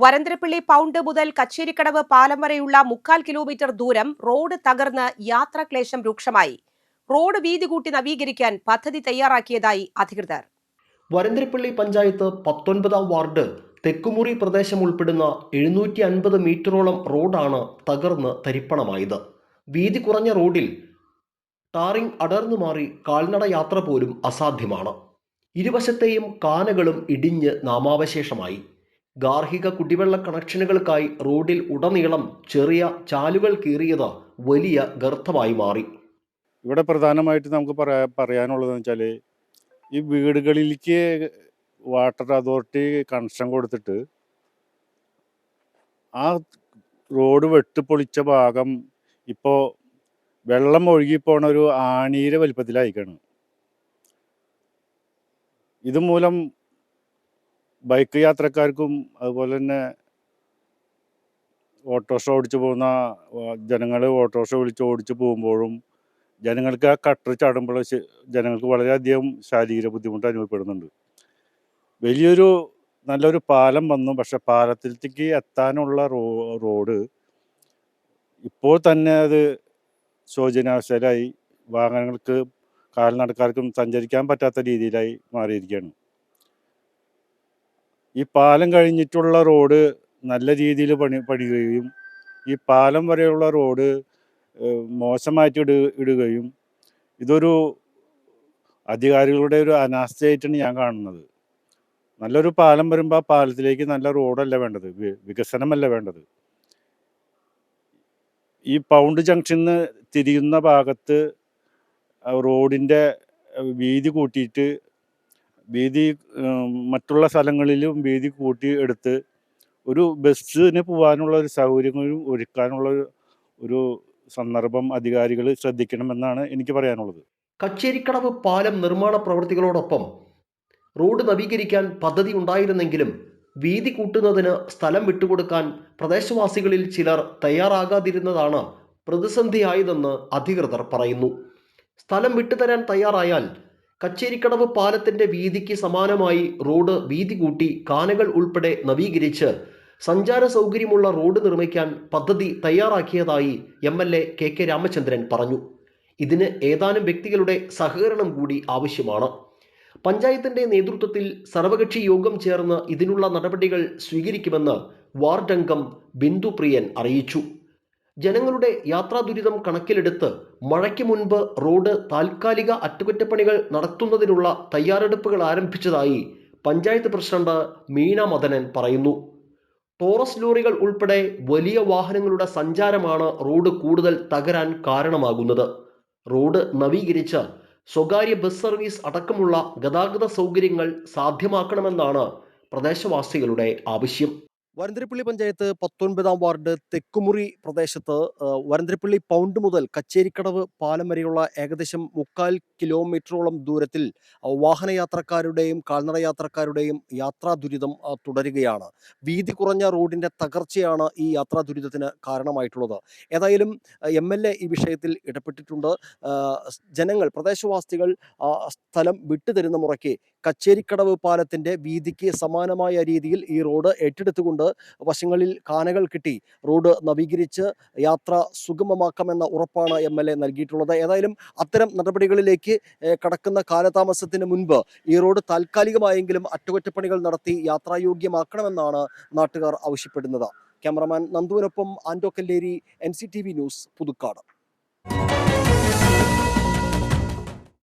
Varantharappilly pound മുതൽ കച്ചേരിക്കടവ് പാലം വരെയുള്ള മുക്കാൽ കിലോമീറ്റർ ദൂരം റോഡ് തകർന്ന് യാത്രാക്ലേശം രൂക്ഷമായി. റോഡ് വീതി കൂട്ടി നവീകരിക്കാൻ പദ്ധതി തയ്യാറാക്കിയതായി അധികൃതർ. വരന്തരപ്പിള്ളി പഞ്ചായത്ത് പത്തൊൻപതാം വാർഡ് തെക്കുമുറി പ്രദേശം ഉൾപ്പെടുന്ന എഴുന്നൂറ്റി അൻപത് മീറ്ററോളം റോഡാണ് തകർന്ന് തരിപ്പണമായത്. വീതി കുറഞ്ഞ റോഡിൽ ടാറിംഗ് അടർന്നു മാറി കാൽനട യാത്ര പോലും അസാധ്യമാണ്. ഇരുവശത്തെയും കാനകളും ഇടിഞ്ഞ് നാമാവശേഷമായി. ഗാർഹിക കുടിവെള്ള കണക്ഷനുകൾക്കായി റോഡിൽ ഉടനീളം ചെറിയ ചാലുകൾ കീറിയത് വലിയ ഗർത്തമായി മാറി. ഇവിടെ പ്രധാനമായിട്ട് നമുക്ക് പറയാ പറയാനുള്ളതെന്ന് വെച്ചാൽ ഈ വീടുകളിലേക്ക് വാട്ടർ അതോറിറ്റി കണക്ഷൻ കൊടുത്തിട്ട് ആ റോഡ് വെട്ടിപ്പൊളിച്ച ഭാഗം ഇപ്പോൾ വെള്ളം ഒഴുകി പോണ ഒരു ആണീര വലിപ്പത്തിലായിക്കാണ്. ഇതുമൂലം ബൈക്ക് യാത്രക്കാർക്കും അതുപോലെ തന്നെ ഓട്ടോറിക്ഷ ഓടിച്ചു പോകുന്ന ജനങ്ങൾ ഓട്ടോറിക്ഷ വിളിച്ച് ഓടിച്ചു പോകുമ്പോഴും ജനങ്ങൾക്ക് ആ കട്ടർ ചാടുമ്പോൾ ജനങ്ങൾക്ക് വളരെയധികം ശാരീരിക ബുദ്ധിമുട്ട് അനുഭവപ്പെടുന്നുണ്ട്. വലിയൊരു നല്ലൊരു പാലം വന്നു. പക്ഷെ പാലത്തിലേക്ക് എത്താനുള്ള റോ റോഡ് ഇപ്പോൾ തന്നെ അത് ശോചനാവസ്ഥയിലായി. വാഹനങ്ങൾക്ക് കാൽനടക്കാർക്കും സഞ്ചരിക്കാൻ പറ്റാത്ത രീതിയിലായി മാറിയിരിക്കുകയാണ്. ഈ പാലം കഴിഞ്ഞിട്ടുള്ള റോഡ് നല്ല രീതിയിൽ പണി പണിയുകയും ഈ പാലം വരെയുള്ള റോഡ് മോശമായിട്ട് ഇട ഇടുകയും ഇതൊരു അധികാരികളുടെ ഒരു അനാസ്ഥയായിട്ടാണ് ഞാൻ കാണുന്നത്. നല്ലൊരു പാലം വരുമ്പോൾ ആ പാലത്തിലേക്ക് നല്ല റോഡല്ല വേണ്ടത് വികസനമല്ല വേണ്ടത്. ഈ പൗണ്ട് ജംഗ്ഷനിൽ തിരിയുന്ന ഭാഗത്ത് റോഡിന്റെ വീതി കൂട്ടിയിട്ട് വീതി മറ്റുള്ള സ്ഥലങ്ങളിലും വീതി കൂട്ടി എടുത്ത് ഒരു ബസ്സിന് പോകാനുള്ള ഒരു സൗകര്യങ്ങളും ഒരുക്കാനുള്ള ഒരു- ഒരു സന്ദർഭം അധികാരികൾ ശ്രദ്ധിക്കണമെന്നാണ് എനിക്ക് പറയാനുള്ളത്. കച്ചേരിക്കടവ് പാലം നിർമ്മാണ പ്രവൃത്തികളോടൊപ്പം റോഡ് നവീകരിക്കാൻ പദ്ധതി ഉണ്ടായിരുന്നെങ്കിലും വീതി കൂട്ടുന്നതിന് സ്ഥലം വിട്ടുകൊടുക്കാൻ പ്രദേശവാസികളിൽ ചിലർ തയ്യാറാകാതിരുന്നതാണ് പ്രതിസന്ധിയായതെന്ന് അധികൃതർ പറയുന്നു. സ്ഥലം വിട്ടുതരാൻ തയ്യാറായാൽ കച്ചേരിക്കടവ് പാലത്തിന്റെ വീതിക്ക് സമാനമായി റോഡ് വീതി കൂട്ടി കാനകൾ ഉൾപ്പെടെ നവീകരിച്ച് സഞ്ചാര സൗകര്യമുള്ള റോഡ് നിർമ്മിക്കാൻ പദ്ധതി തയ്യാറാക്കിയതായി M L A K K Ramachandran പറഞ്ഞു. ഇതിന് ഏതാനും വ്യക്തികളുടെ സഹകരണം കൂടി ആവശ്യമാണ്. പഞ്ചായത്തിന്റെ നേതൃത്വത്തിൽ സർവകക്ഷി യോഗം ചേർന്ന് ഇതിനുള്ള നടപടികൾ സ്വീകരിക്കുമെന്ന് വാർഡംഗം ബിന്ദു പ്രിയൻ അറിയിച്ചു. ജനങ്ങളുടെ യാത്രാ ദുരിതം കണക്കിലെടുത്ത് മഴയ്ക്ക് മുൻപ് റോഡ് താൽക്കാലിക അറ്റകുറ്റപ്പണികൾ നടത്തുന്നതിനുള്ള തയ്യാറെടുപ്പുകൾ ആരംഭിച്ചതായി പഞ്ചായത്ത് പ്രസിഡന്റ് മീന മദനൻ പറയുന്നു. ടോറസ് ലോറികൾ ഉൾപ്പെടെ വലിയ വാഹനങ്ങളുടെ സഞ്ചാരമാണ് റോഡ് കൂടുതൽ തകരാൻ കാരണമാകുന്നത്. റോഡ് നവീകരിച്ച് സ്വകാര്യ ബസ് സർവീസ് അടക്കമുള്ള ഗതാഗത സൗകര്യങ്ങൾ സാധ്യമാക്കണമെന്നാണ് പ്രദേശവാസികളുടെ ആവശ്യം. വരന്തരപ്പള്ളി പഞ്ചായത്ത് പത്തൊൻപതാം വാർഡ് തെക്കുമുറി പ്രദേശത്ത് വരന്തിരിപ്പള്ളി പൗണ്ട് മുതൽ കച്ചേരിക്കടവ് പാലം വരെയുള്ള ഏകദേശം മുക്കാൽ കിലോമീറ്ററോളം ദൂരത്തിൽ വാഹനയാത്രക്കാരുടെയും കാൽനട യാത്രക്കാരുടെയും യാത്രാ ദുരിതം തുടരുകയാണ്. വീതി കുറഞ്ഞ റോഡിന്റെ തകർച്ചയാണ് ഈ യാത്രാ ദുരിതത്തിന് കാരണമായിട്ടുള്ളത്. ഏതായാലും എം എൽ എ ഈ വിഷയത്തിൽ ഇടപെട്ടിട്ടുണ്ട്. ജനങ്ങൾ പ്രദേശവാസികൾ സ്ഥലം വിട്ടുതരുന്ന മുറയ്ക്ക് കച്ചേരിക്കടവ് പാലത്തിന്റെ വീതിക്ക് സമാനമായ രീതിയിൽ ഈ റോഡ് ഏറ്റെടുത്തുകൊണ്ട് വശങ്ങളിൽ കാനകൾ കിട്ടി. റോഡ് നവീകരിച്ച് യാത്ര സുഗമമാക്കാമെന്ന ഉറപ്പാണ് എം എൽ എ നൽകിയിട്ടുള്ളത്. ഏതായാലും അത്തരം നടപടികളിലേക്ക് കടക്കുന്ന കാലതാമസത്തിന് മുൻപ് ഈ റോഡ് താൽക്കാലികമായെങ്കിലും അറ്റകുറ്റപ്പണികൾ നടത്തി യാത്രായോഗ്യമാക്കണമെന്നാണ് നാട്ടുകാർ ആവശ്യപ്പെടുന്നത്. ക്യാമറമാൻ നന്ദുവിനൊപ്പം ആൻഡോ കല്ലേരി എൻ ന്യൂസ് പുതുക്കാട്.